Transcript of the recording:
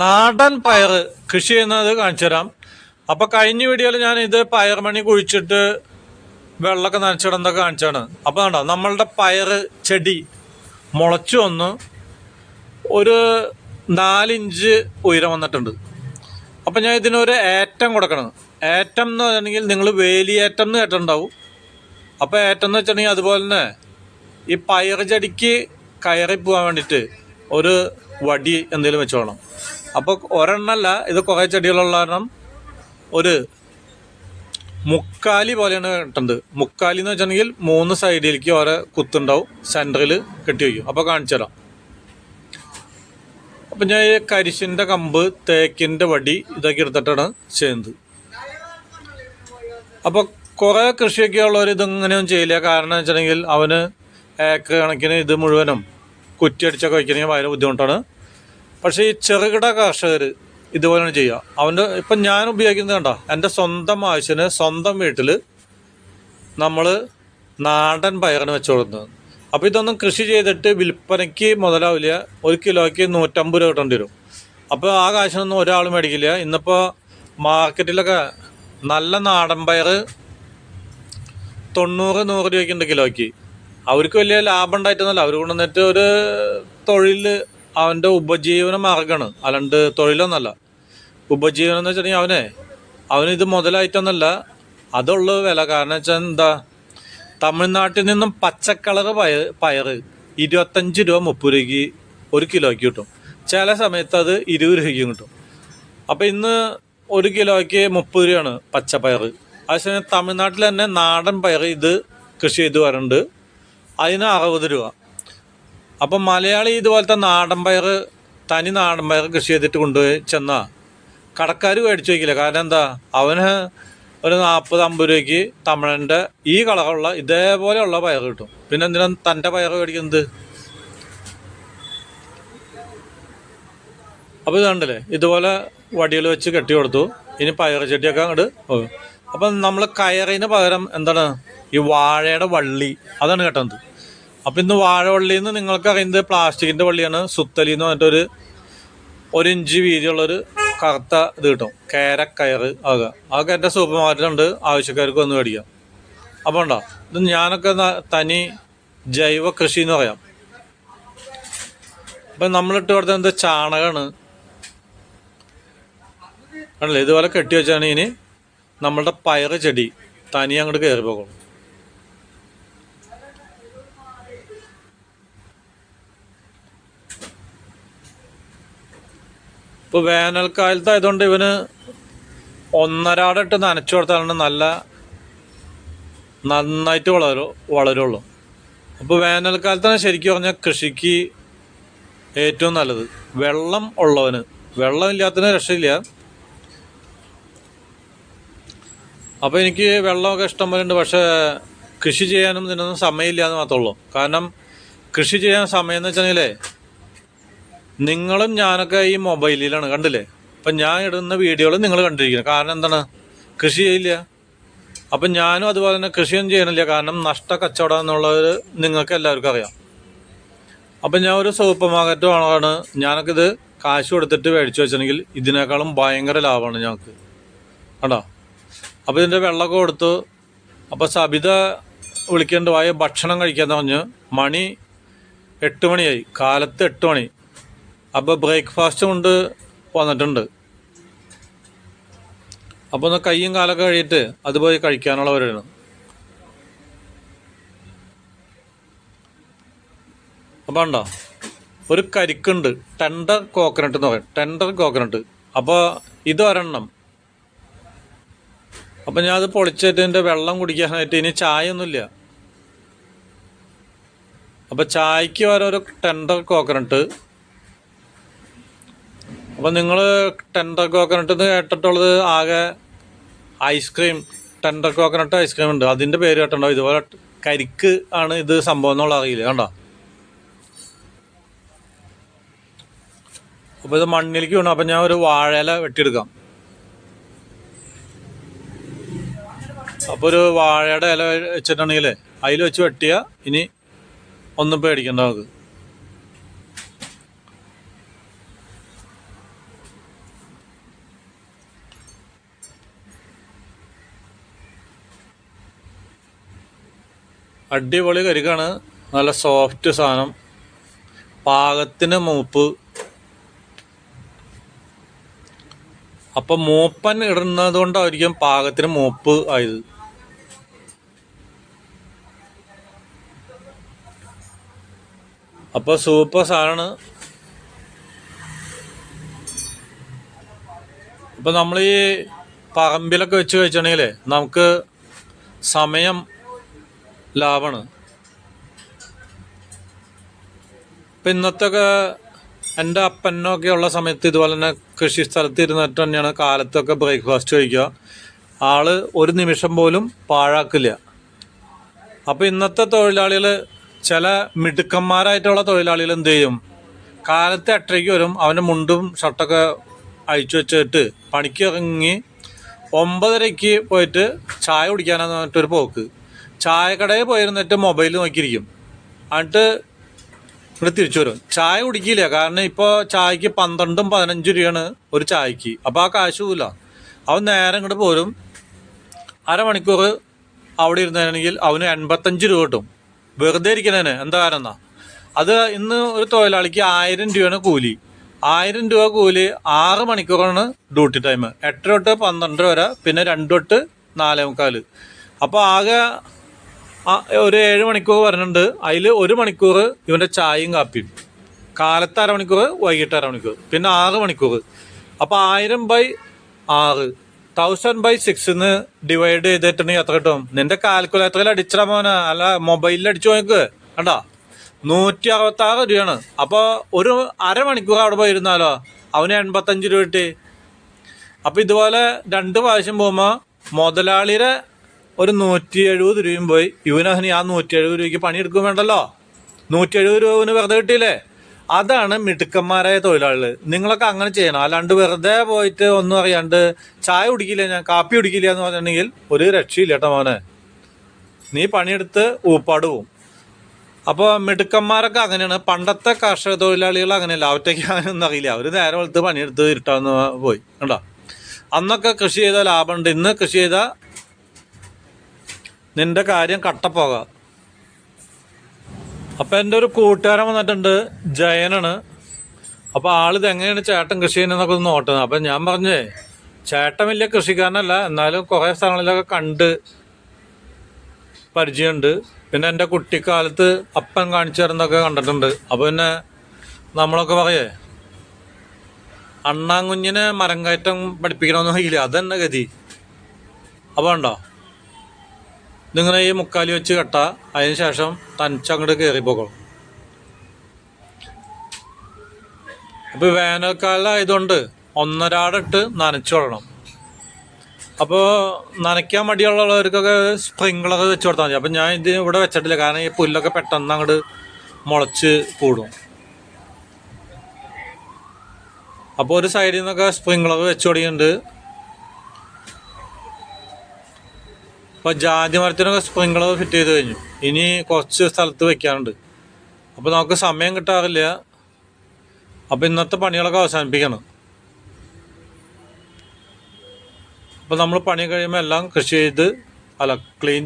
നാടൻ പയർ കൃഷി ചെയ്യുന്നത് കാണിച്ചു തരാം. അപ്പൊ കഴിഞ്ഞ വീഡിയോയിൽ ഞാൻ ഇത് പയർ മണി കുഴിച്ചിട്ട് വെള്ളമൊക്കെ നനച്ചിടുന്നതൊക്കെ കാണിച്ചാണ് അപ്പൊ കണ്ടോ നമ്മളുടെ പയർ ചെടി മുളച്ചു വന്ന്. ഒരു നാലിഞ്ച് ഉയരം വന്നിട്ടുണ്ട്. അപ്പൊ ഞാൻ ഇതിനൊരു ഏറ്റം കൊടുക്കണം. ഏറ്റം എന്ന് പറഞ്ഞിട്ടുണ്ടെങ്കിൽ നിങ്ങൾ വേലിയേറ്റം എന്ന് കേട്ടിട്ടുണ്ടാവും. അപ്പോൾ ഏറ്റം എന്ന് വെച്ചിട്ടുണ്ടെങ്കിൽ അതുപോലെ തന്നെ ഈ പയർ ചെടിക്ക് കയറി പോകാൻ വേണ്ടിയിട്ട് ഒരു വടി എന്തെങ്കിലും വെച്ചോളണം അപ്പോൾ ഒരെണ്ണമല്ല ഇത് കുറേ ചെടികളുള്ള കാരണം ഒരു മുക്കാലി പോലെയാണ് കിട്ടുന്നത് മുക്കാലി എന്ന് വെച്ചിട്ടുണ്ടെങ്കിൽ മൂന്ന് സൈഡിലേക്ക് ഓരോ കുത്തുണ്ടാവും സെന്ററിൽ കെട്ടി വയ്ക്കും. അപ്പോൾ കാണിച്ചു തരാം. അപ്പം ഞാൻ ഈ കരിശിന്റെ കമ്പ് തേക്കിന്റെ വടി ഇതൊക്കെ എടുത്തിട്ടാണ് ചെയ്യുന്നത്. അപ്പോൾ കുറേ കൃഷിയൊക്കെ ഉള്ളവർ ഇതെങ്ങനെയൊന്നും ചെയ്യില്ല. കാരണം വെച്ചിട്ടുണ്ടെങ്കിൽ അവന് ഏക്കർ കണക്കിന് ഇത് മുഴുവനും കുറ്റിയടിച്ചൊക്കെ വയ്ക്കണമെങ്കിൽ ഭയങ്കര ബുദ്ധിമുട്ടാണ്. പക്ഷേ ഈ ചെറുകിട കർഷകർ ഇതുപോലെയാണ് ചെയ്യുക. അവന്റെ ഇപ്പം ഞാൻ ഉപയോഗിക്കുന്നത് കണ്ടോ? എന്റെ സ്വന്തം ആവശ്യത്തിന് സ്വന്തം വീട്ടിൽ നമ്മൾ നാടൻ പയറിന് വെച്ച് കൊടുക്കുന്നത് അപ്പോൾ ഇതൊന്നും കൃഷി ചെയ്തിട്ട് വിൽപ്പനയ്ക്ക് മുതലാവില്ല. ഒരു കിലോയ്ക്ക് നൂറ്റമ്പത് രൂപ കിട്ടേണ്ടി വരും. അപ്പോൾ ആ കാശിനൊന്നും ഒരാൾ മേടിക്കില്ല. ഇന്നിപ്പോൾ മാർക്കറ്റിലൊക്കെ നല്ല നാടൻ പയർ തൊണ്ണൂറ് നൂറ് രൂപയ്ക്കുണ്ട് കിലോയ്ക്ക്. അവർക്ക് വലിയ ലാഭം ഉണ്ടായിട്ടൊന്നുമല്ല. അവർ കൊണ്ടുവന്നിട്ട് ഒരു തൊഴിൽ അവന്റെ ഉപജീവന മാർഗമാണ് അല്ലാണ്ട് തൊഴിലൊന്നല്ല. ഉപജീവനം എന്ന് വെച്ചിട്ടുണ്ടെങ്കിൽ അവനെ അവനിത് മുതലായിട്ടൊന്നല്ല അതുള്ള വില. കാരണം വെച്ചാൽ എന്താ? തമിഴ്നാട്ടിൽ നിന്നും പച്ചക്കളർ പയർ പയർ ഇരുപത്തഞ്ച് രൂപ മുപ്പത് രൂപയ്ക്ക് ഒരു കിലോയ്ക്ക് കിട്ടും. ചില സമയത്ത് അത് ഇരുപത് രൂപയ്ക്കും കിട്ടും. അപ്പോൾ ഇന്ന് ഒരു കിലോയ്ക്ക് മുപ്പത് രൂപയാണ് പച്ചപ്പയർ. അതേസമയം തമിഴ്നാട്ടിൽ തന്നെ നാടൻ പയർ ഇത് കൃഷി ചെയ്ത് വരുന്നുണ്ട് അതിന് അറുപത് രൂപ. അപ്പം മലയാളി ഇതുപോലത്തെ നാടൻ പയർ തനി നാടൻ പയർ കൃഷി ചെയ്തിട്ട് കൊണ്ടുപോയി ചെന്നാൽ കടക്കാർ മേടിച്ചു വയ്ക്കില്ല. കാരണം എന്താ? അവന് ഒരു നാൽപ്പത് അമ്പത് രൂപയ്ക്ക് തമിഴന്റെ ഈ കളറുള്ള ഇതേപോലെയുള്ള പയർ കിട്ടും. പിന്നെ എന്തിനാ തന്റെ പയർ മേടിക്കുന്നത്? അപ്പോൾ ഇത് കണ്ടില്ലേ? ഇതുപോലെ വടികൾ വെച്ച് കെട്ടി കൊടുത്തു. ഇനി പയർ ചെടിയൊക്കെ അങ്ങോട്ട് പോകും അപ്പം നമ്മൾ കയറിന് പകരം എന്താണ്? ഈ വാഴയുടെ വള്ളി. അതാണ് കേട്ടത്. അപ്പം ഇന്ന് വാഴവള്ളി എന്ന് നിങ്ങൾക്ക് അറിയുന്നത് പ്ലാസ്റ്റിക്കിന്റെ വള്ളിയാണ്. സുത്തലി എന്ന് പറഞ്ഞിട്ടൊരു ഒരു ഇഞ്ച് വീതിയുള്ളൊരു കറുത്ത ഇത് കിട്ടും. കേരക്കയറ് ആകുക അതൊക്കെ എന്റെ സൂപ്പർ മാർക്കറ്റിലുണ്ട് ആവശ്യക്കാർക്ക് വന്ന് മേടിക്കാം. അപ്പോൾ ഉണ്ടോ ഇത് ഞാനൊക്കെ തനി ജൈവ കൃഷി എന്ന് പറയാം. അപ്പം നമ്മളിട്ട് കൊടുത്ത എന്താ ചാണകമാണ് ആണല്ലേ ഇതുപോലെ കെട്ടി വെച്ചാണ് ഇനി നമ്മളുടെ പയറ് ചെടി തനി അങ്ങോട്ട് കയറി പോകും ഇപ്പോൾ വേനൽക്കാലത്തായതുകൊണ്ട് ഇവന് ഒന്നരാടിട്ട് നനച്ചു കൊടുത്താലാണ് നല്ല നന്നായിട്ട് വളരും വളരുള്ളൂ. അപ്പോൾ വേനൽക്കാലത്താണ് ശരിക്കും പറഞ്ഞാൽ കൃഷിക്ക് ഏറ്റവും നല്ലത്. വെള്ളം ഉള്ളവന്. വെള്ളമില്ലാത്തതിന് രക്ഷയില്ല. അപ്പോൾ എനിക്ക് വെള്ളമൊക്കെ ഇഷ്ടം പോലെ ഉണ്ട്. പക്ഷേ കൃഷി ചെയ്യാനും ഇതിനൊന്നും സമയമില്ല എന്ന് മാത്രമേ ഉള്ളൂ. കാരണം കൃഷി ചെയ്യാൻ സമയം എന്ന് വെച്ചിട്ടുണ്ടെങ്കിലേ നിങ്ങളും ഞാനൊക്കെ ഈ മൊബൈലിലാണ് കണ്ടില്ലേ? അപ്പം ഞാൻ ഇടുന്ന വീഡിയോകൾ നിങ്ങൾ കണ്ടിരിക്കുന്നത് കാരണം എന്താണ്? കൃഷി ചെയ്യില്ല. അപ്പം ഞാനും അതുപോലെ തന്നെ കൃഷിയൊന്നും ചെയ്യണില്ല കാരണം നഷ്ട കച്ചവടം എന്നുള്ളത് നിങ്ങൾക്ക് എല്ലാവർക്കും അറിയാം. അപ്പം ഞാൻ ഒരു സൂപ്പർ മാർക്കറ്റ് ആണ് ഞാനൊക്കെ ഇത് കാശ് കൊടുത്തിട്ട് മേടിച്ചു വെച്ചിട്ടുണ്ടെങ്കിൽ ഇതിനേക്കാളും ഭയങ്കര ലാഭമാണ് ഞങ്ങൾക്ക്. കേട്ടോ അപ്പോൾ ഇതിന്റെ വെള്ളമൊക്കെ കൊടുത്തു. അപ്പോൾ സബിത വിളിക്കേണ്ട വായ ഭക്ഷണം കഴിക്കാന്ന് പറഞ്ഞ് മണി എട്ട് മണിയായി. കാലത്ത് എട്ട് മണി. അപ്പോൾ ബ്രേക്ക്ഫാസ്റ്റ് കൊണ്ട് വന്നിട്ടുണ്ട്. അപ്പോൾ ഒന്ന് കയ്യും കാലൊക്കെ കഴിയിട്ട് അത് പോയി കഴിക്കാനുള്ളവരാണ് അപ്പോൾ ഉണ്ടോ ഒരു കരിക്കുണ്ട് ടെൻഡർ കോക്കനട്ട് എന്ന് പറയും. ടെൻഡർ കോക്കനട്ട് അപ്പോൾ ഇത് ഒരെണ്ണം. അപ്പം ഞാൻ അത് പൊളിച്ചിട്ട് എന്റെ വെള്ളം കുടിക്കാനായിട്ട് ഇനി ചായ ഒന്നുമില്ല അപ്പം ചായക്ക് ഒരു ടെൻഡർ കോക്കനട്ട് അപ്പം നിങ്ങൾ ടെൻഡർ കോക്കനട്ട് എന്ന് കേട്ടിട്ടുള്ളത് ആകെ ഐസ്ക്രീം ടെൻഡർ കോക്കനട്ട് ഐസ്ക്രീം ഉണ്ട്. അതിന്റെ പേര് കേട്ടോ ഇതുപോലെ കരിക്ക് ആണ് ഇത് സംഭവം എന്നുള്ള അറിയില്ല കണ്ടോ? അപ്പോൾ ഇത് മണ്ണിലേക്ക് വീണു. അപ്പം ഞാൻ ഒരു വാഴയില വെട്ടിയെടുക്കാം. അപ്പോൾ ഒരു വാഴയുടെ ഇല വെച്ചിട്ടുണ്ടെങ്കിലേ അതിൽ വെച്ച് വെട്ടിയാ ഇനി ഒന്നും പേടിക്കണ്ട നമുക്ക്. അടിപൊളി കരിക്കാണ് നല്ല സോഫ്റ്റ് സാധനം. പാകത്തിന് മൂപ്പ്. അപ്പൊ മൂപ്പൻ ഇടുന്നത് കൊണ്ടായിരിക്കും പാകത്തിന് മൂപ്പ് ആയത്. അപ്പൊ സൂപ്പർ സാധനമാണ് അപ്പൊ നമ്മൾ ഈ പറമ്പിലൊക്കെ വെച്ച് കഴിച്ചിട്ടുണ്ടെങ്കിലേ നമുക്ക് സമയം ലാഭമാണ് ഇപ്പം ഇന്നത്തൊക്കെ എന്റെ അപ്പനൊക്കെ ഉള്ള സമയത്ത് ഇതുപോലെ തന്നെ കൃഷി സ്ഥലത്ത് ഇരുന്നിട്ട് തന്നെയാണ് കാലത്തൊക്കെ ബ്രേക്ക്ഫാസ്റ്റ് കഴിക്കുക. ആൾ ഒരു നിമിഷം പോലും പാഴാക്കില്ല. അപ്പോൾ ഇന്നത്തെ തൊഴിലാളികൾ ചില മിടുക്കന്മാരായിട്ടുള്ള തൊഴിലാളികൾ എന്ത് ചെയ്യും? കാലത്ത് എട്ടരയ്ക്ക് വരും അവന്റെ മുണ്ടും ഷർട്ടൊക്കെ അഴിച്ചു വെച്ചിട്ട് പണിക്ക് ഇറങ്ങി ഒമ്പതരയ്ക്ക് പോയിട്ട് ചായ കുടിക്കാനാന്ന് പറഞ്ഞിട്ടൊരു പോക്ക്. ചായക്കടയിൽ പോയിരുന്നിട്ട് മൊബൈൽ നോക്കിയിരിക്കും. എന്നിട്ട് ഇവിടെ തിരിച്ചു വരും. ചായ കുടിക്കില്ല. കാരണം ഇപ്പോൾ ചായക്ക് പന്ത്രണ്ടും പതിനഞ്ചും രൂപയാണ് ഒരു ചായക്ക്. അപ്പോൾ ആ കാശ് പോവില്ല. അവൻ നേരെ ഇങ്ങോട്ട് പോരും. അരമണിക്കൂർ അവിടെ ഇരുന്നാണെങ്കിൽ അവന് എൺപത്തഞ്ച് രൂപ കിട്ടും. വെറുതെ ഇരിക്കുന്നതിന്. എന്താ കാരണം അത് ഇന്ന് ഒരു തൊഴിലാളിക്ക് ആയിരം രൂപയാണ് കൂലി. ആയിരം രൂപ കൂലി ആറ് മണിക്കൂറാണ് ഡ്യൂട്ടി ടൈം. എട്ട് തൊട്ട് പന്ത്രണ്ട് വരെ പിന്നെ രണ്ട് തൊട്ട് നാലേ മുക്കാൽ അപ്പോൾ ആകെ ഒരു ഏഴ് മണിക്കൂർ വരുന്നുണ്ട് അതിൽ ഒരു മണിക്കൂർ ഇവന്റെ ചായയും കാപ്പിയും. കാലത്ത് അരമണിക്കൂർ വൈകിട്ട് അരമണിക്കൂർ പിന്നെ ആറ് മണിക്കൂർ. അപ്പോൾ ആയിരം ബൈ ആറ് തൗസൻഡ് ബൈ സിക്സിന്ന് ഡിവൈഡ് ചെയ്തിട്ടുണ്ടെങ്കിൽ എത്ര കിട്ടും? നിന്റെ കാൽക്കുലേറ്ററിൽ അടിച്ചാൽ മോനെ. അല്ല മൊബൈലിൽ അടിച്ചു നോക്ക് കണ്ടാ? നൂറ്റി അറുപത്തി ആറ് രൂപയാണ്. അപ്പോൾ ഒരു അരമണിക്കൂർ അവിടെ പോയിരുന്നാലോ? അവന് എൺപത്തഞ്ച് രൂപ കിട്ടി. അപ്പോൾ ഇതുപോലെ രണ്ട് പ്രാവശ്യം പോകുമ്പോൾ മുതലാളിയുടെ ഒരു നൂറ്റി എഴുപത് രൂപയും പോയി. യുവനോഹനി ആ നൂറ്റി എഴുപത് രൂപയ്ക്ക് പണിയെടുക്കും വേണ്ടല്ലോ. നൂറ്റി എഴുപത് രൂപ ഇവന് വെറുതെ കിട്ടിയില്ലേ? അതാണ് മിടുക്കന്മാരായ തൊഴിലാളികൾ നിങ്ങളൊക്കെ അങ്ങനെ ചെയ്യണം. അല്ലാണ്ട് വെറുതെ പോയിട്ട് ഒന്നും അറിയാണ്ട് ചായ കുടിക്കില്ല ഞാൻ കാപ്പി കുടിക്കില്ല എന്ന് പറഞ്ഞിട്ടുണ്ടെങ്കിൽ ഒരു രക്ഷയില്ല കേട്ടോ മോനെ. നീ പണിയെടുത്ത് ഊപ്പാട് പോവും. അപ്പോൾ മിടുക്കന്മാരൊക്കെ അങ്ങനെയാണ്. പണ്ടത്തെ കർഷക തൊഴിലാളികൾ അങ്ങനെയല്ല. അവറ്റയ്ക്ക് അങ്ങനെയൊന്നും അറിയില്ല. അവർ നേരെ വെളുത്ത് പണിയെടുത്ത് ഇരുട്ടാന്ന് പോയി. കണ്ടോ? അന്നൊക്കെ കൃഷി ചെയ്ത ലാഭമുണ്ട്. ഇന്ന് കൃഷി ചെയ്ത നിന്റെ കാര്യം കട്ടപ്പോക. അപ്പൊ എന്റെ ഒരു കൂട്ടുകാരൻ വന്നിട്ടുണ്ട് ജയനാണ്. അപ്പൊ ആളിത് എങ്ങനെയാണ് ചേട്ടൻ കൃഷി ചെയ്യുന്നതെന്നൊക്കെ ഒന്ന് നോട്ടുന്നത് അപ്പൊ ഞാൻ പറഞ്ഞേ ചേട്ടൻ വലിയ കൃഷിക്കാരനല്ല എന്നാലും കുറെ സ്ഥലങ്ങളിലൊക്കെ കണ്ട് പരിചയമുണ്ട്. പിന്നെ എന്റെ കുട്ടിക്കാലത്ത് അപ്പൻ കാണിച്ചു തരുന്നൊക്കെ കണ്ടിട്ടുണ്ട്. അപ്പോൾ പിന്നെ നമ്മളൊക്കെ പറയേ അണ്ണാങ്കുഞ്ഞിനെ മരം കയറ്റം പഠിപ്പിക്കണമെന്ന് ഇല്ല. അതന്നെ ഗതി. അപ്പോൾ ഉണ്ടോ ഇതിങ്ങനെ ഈ മുക്കാലി വെച്ച് കെട്ട. അതിന് ശേഷം തനിച്ചങ്ങോട്ട് കയറി അപ്പോൾ അപ്പൊ വേനൽക്കാലായതുകൊണ്ട് ഒന്നരാടിട്ട് നനച്ചു വിടണം അപ്പോൾ നനയ്ക്കാൻ മടിയുള്ളവർക്കൊക്കെ സ്പ്രിങ്കളർ വെച്ച് കൊടുത്താൽ മതി. അപ്പം ഞാൻ ഇത് ഇവിടെ വെച്ചിട്ടില്ല. കാരണം ഈ പുല്ലൊക്കെ പെട്ടെന്ന് അങ്ങോട്ട് മുളച്ച് കൂടും. അപ്പോൾ ഒരു സൈഡിൽ നിന്നൊക്കെ സ്പ്രിങ്കളർ വെച്ച് തുടങ്ങിയിട്ടുണ്ട്. അപ്പോൾ ജാതി മരത്തിനൊക്കെ സ്പ്രിങ്കളർ ഫിറ്റ് ചെയ്ത് കഴിഞ്ഞു. ഇനി കുറച്ച് സ്ഥലത്ത് വെക്കാനുണ്ട്. അപ്പോൾ നമുക്ക് സമയം കിട്ടാറില്ല. അപ്പോൾ ഇന്നത്തെ പണികളൊക്കെ അവസാനിപ്പിക്കണം. അപ്പോൾ നമ്മൾ പണി കഴിയുമ്പോൾ എല്ലാം കൃഷി ചെയ്ത് അല്ല ക്ലീൻ